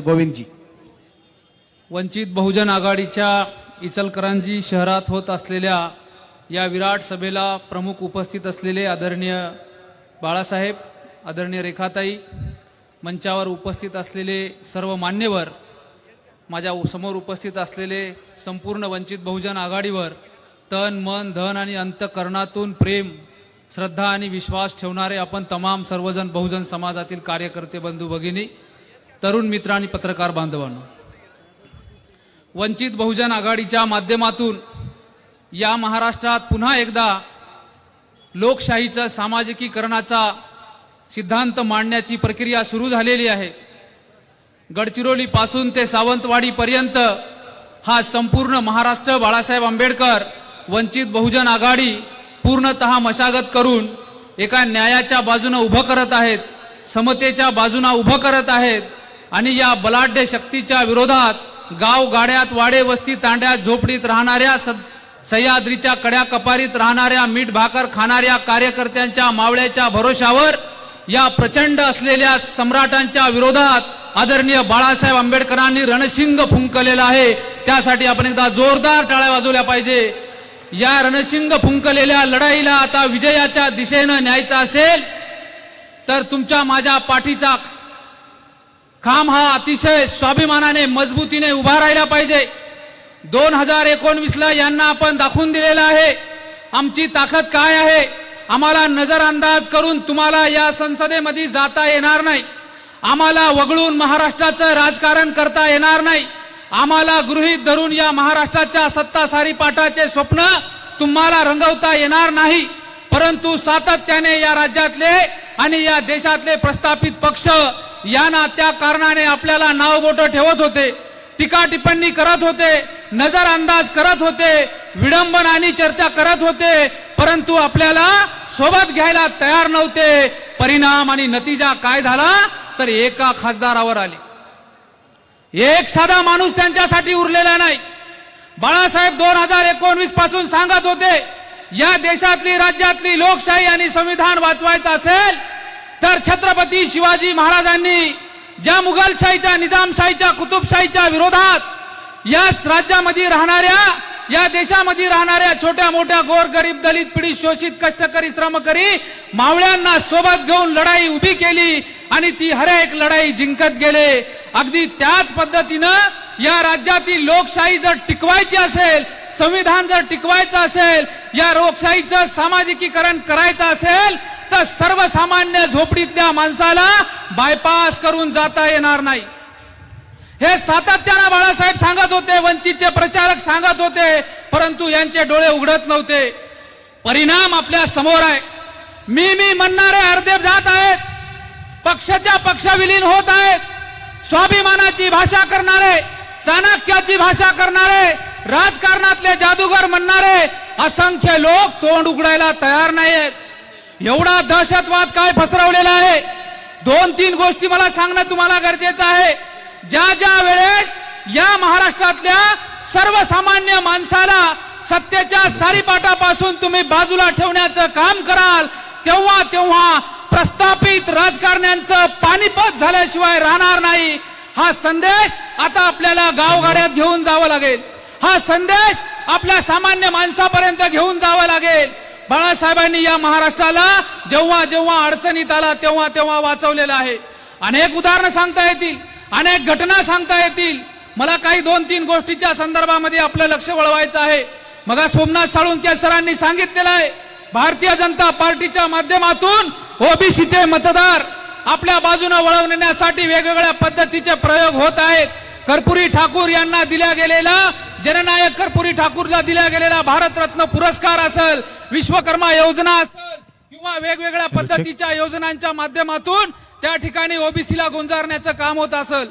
गोविंदजी. वंचित बहुजन आघाडीच्या इचलकरंजी शहरात होत असलेल्या या विराट सभेला प्रमुख उपस्थित असलेले आदरणीय बाळासाहेब आदरणीय रेखाताई मंचावर उपस्थित असलेले सर्व मान्यवर माझ्यासमोर उपस्थित असलेले संपूर्ण वंचित बहुजन आघाडीवर तन मन धन आणि अंतकरणातून प्रेम श्रद्धा आणि विश्वास ठेवणारे आपण तमाम सर्वजण बहुजन समाजातील कार्यकर्ते बंधू भगिनी तरुण मित्र आणि पत्रकार बांधवांनो वंचित बहुजन आघाडीच्या माध्यमातून या महाराष्ट्रात पुन्हा एकदा लोकशाहीचा सामाजिकीकरणाचा सिद्धांत मांडण्याची प्रक्रिया सुरू झालेली आहे. गडचिरोली पासून ते सावंतवाडी पर्यंत हा संपूर्ण महाराष्ट्र बाळासाहेब आंबेडकर वंचित बहुजन आघाडी पूर्णतः मशागत करून एका न्यायाच्या बाजूनं उभं करत आहेत समतेच्या बाजूनं उभं करत आहेत आणि या बलाढ्य शक्तीच्या विरोधात गाव गाड्यात वाडे वस्ती तांड्यात झोपडीत राहणाऱ्या सह्याद्रीच्या कड्या कपारीत राहणाऱ्या मीठ भाकर खाणाऱ्या कार्यकर्त्यांच्या मावळ्याच्या भरोशावर या प्रचंड असलेल्या सम्राटांच्या विरोधात आदरणीय बाळासाहेब आंबेडकरांनी रणशिंग फुंकलेला आहे. त्यासाठी आपण एकदा जोरदार टाळ्या वाजवल्या पाहिजे. या रणशिंग फुंकलेल्या लढाईला आता विजयाच्या दिशेनं न्यायचा असेल तर तुमच्या माझ्या पाठीचा खांब हा अतिशय स्वाभिमानाने मजबूतीने उभा राहिला पाहिजे. दोन हजार एकोणवीसला यांना आपण दाखवून दिलेलं आहे आमची ताकद काय आहे आम्हाला नजरअंदाज करून तुम्हाला या संसदेमध्ये जाता येणार नाही. आम्हाला वगळून महाराष्ट्राचं राजकारण करता येणार नाही. आम्हाला गृहीत धरून या महाराष्ट्राच्या सत्तासारी पाठाचे स्वप्न तुम्हाला रंगवता येणार नाही. परंतु सातत्याने या राज्यातले आणि या देशातले प्रस्थापित पक्ष या ना त्या कारणाने आपल्याला नाव बोट ठेवत होते. टीका टिप्पणी करत होते नजर अंदाज करत होते विडंबन आणि चर्चा करत होते परंतु आपल्याला सोबत घ्यायला तयार नव्हते. परिणाम आणि नतीजा काय झाला? तर एका खासदारावर आली. एक साधा माणूस त्यांच्यासाठी उरलेला नाही. बाळासाहेब दोन हजार एकोणवीसपासून सांगत होते या देशातली राज्यातली लोकशाही आणि संविधान वाचवायचं असेल तर छत्रपती शिवाजी महाराजांनी ज्या मुघलशाहीच्या निजामशाहीच्या कुतुबशाहीच्या विरोधात याच राज्यामध्ये राहणाऱ्या या देशामध्ये राहणाऱ्या छोट्या मोठ्या गोर गरीब दलित पीडित शोषित कष्टकरी श्रमकरी मावळ्यांना सोबत घेऊन लढाई उभी केली आणि ती हर एक लढाई जिंकत गेले. अगदी त्याच पद्धतीनं या राज्यातील लोकशाही जर टिकवायची असेल संविधान जर टिकवायचं असेल या लोकशाहीचं सामाजिकीकरण करायचं असेल तर सर्वसामान्य झोपडीतल्या माणसाला बायपास करून जाता येणार नाही. हे सातत्यानं बाळासाहेब सांगत होते वंचितचे प्रचारक सांगत होते परंतु यांचे डोळे उघडत नव्हते. परिणाम आपल्यासमोर आहे. मी मी म्हणणारे अर्धे जात आहेत. पक्षाच्या पक्ष विलीन होत आहेत. स्वाभिमानाची भाषा करणारे चाणक्याची भाषा करणारे राजकारणातले जादूगर म्हणणारे असंख्य लोक तोंड उघडायला तयार नाहीत एवढा दहशतवाद काय पसरवलेला आहे? दोन तीन गोष्टी मला सांगणं तुम्हाला गरजेचं आहे. ज्या ज्या वेळेस या महाराष्ट्रातल्या सर्वसामान्य माणसाला सत्तेच्या सारीपाटापासून तुम्ही बाजूला ठेवण्याचं काम कराल तेव्हा तेव्हा प्रस्थापित राजकारण्यांचं पानिपत झाल्याशिवाय राहणार नाही. हा संदेश आता आपल्याला गावगाड्यात घेऊन जावं लागेल. हा संदेश आपल्या सामान्य माणसापर्यंत घेऊन जावं लागेल. बाळासाहेबांनी या महाराष्ट्राला जेव्हा जेव्हा अडचणीत आला तेव्हा तेव्हा वाचवलेलं आहे. अनेक उदाहरणं सांगता येतील अनेक घटना सांगता येतील. मला काही दोन तीन गोष्टीच्या संदर्भामध्ये आपलं लक्ष वळवायचं आहे. मग सोमनाथ साळुंके सरांनी सांगितलेलं आहे भारतीय जनता पार्टीच्या माध्यमातून ओबीसीचे मतदार आपल्या बाजूने वळवण्यासाठी वेगवेगळ्या पद्धतीचे प्रयोग होत आहेत. कर्पुरी ठाकूर यांना दिल्या गेलेला जननायक कर्पुरी ठाकूरला दिल्या गेलेला भारतरत्न पुरस्कार असेल विश्वकर्मा योजना असेल किंवा वेगवेगळ्या पद्धतीच्या योजनांच्या माध्यमातून त्या ठिकाणी ओबीसीला गुंजारण्याचं काम होत असेल.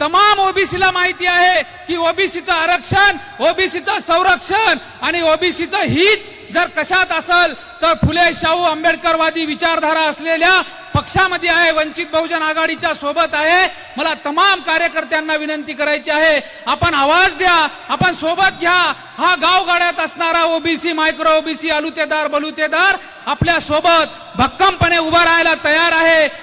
तमाम ओबीसीला माहिती आहे की ओबीसीचं आरक्षण ओबीसीचं संरक्षण आणि ओबीसीचं हित जर कशात असेल तर फुले शाहू आंबेडकरवादी विचारधारा असलेल्या पक्षामध्ये आहे वंचित बहुजन आघाडीच्या सोबत आहे. मला तमाम कार्यकर्त्यांना विनंती करायची आहे. आपण आवाज द्या आपण सोबत घ्या. हा गावगाड्यात असणारा ओबीसी मायक्रो ओबीसी अलुतेदार बलुतेदार आपल्यासोबत भक्कमपणे उभा राहायला तयार आहे.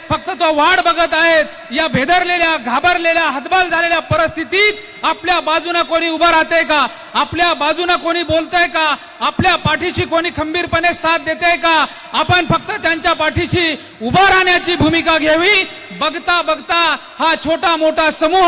फक्त तो वाढ बघत आहेत. या भेदरलेल्या घाबरलेल्या हतबाल झालेल्या परिस्थितीत आपल्या बाजूने कोणी उभं राहते का? आपल्या बाजूने कोणी बोलतंय का? आपल्या पाठीशी कोणी खंबीरपणे साथ देते का? आपण फक्त त्यांच्या पाठीशी उभा राहण्याची भूमिका घ्यावी. बघता बघता हा छोटा मोठा समूह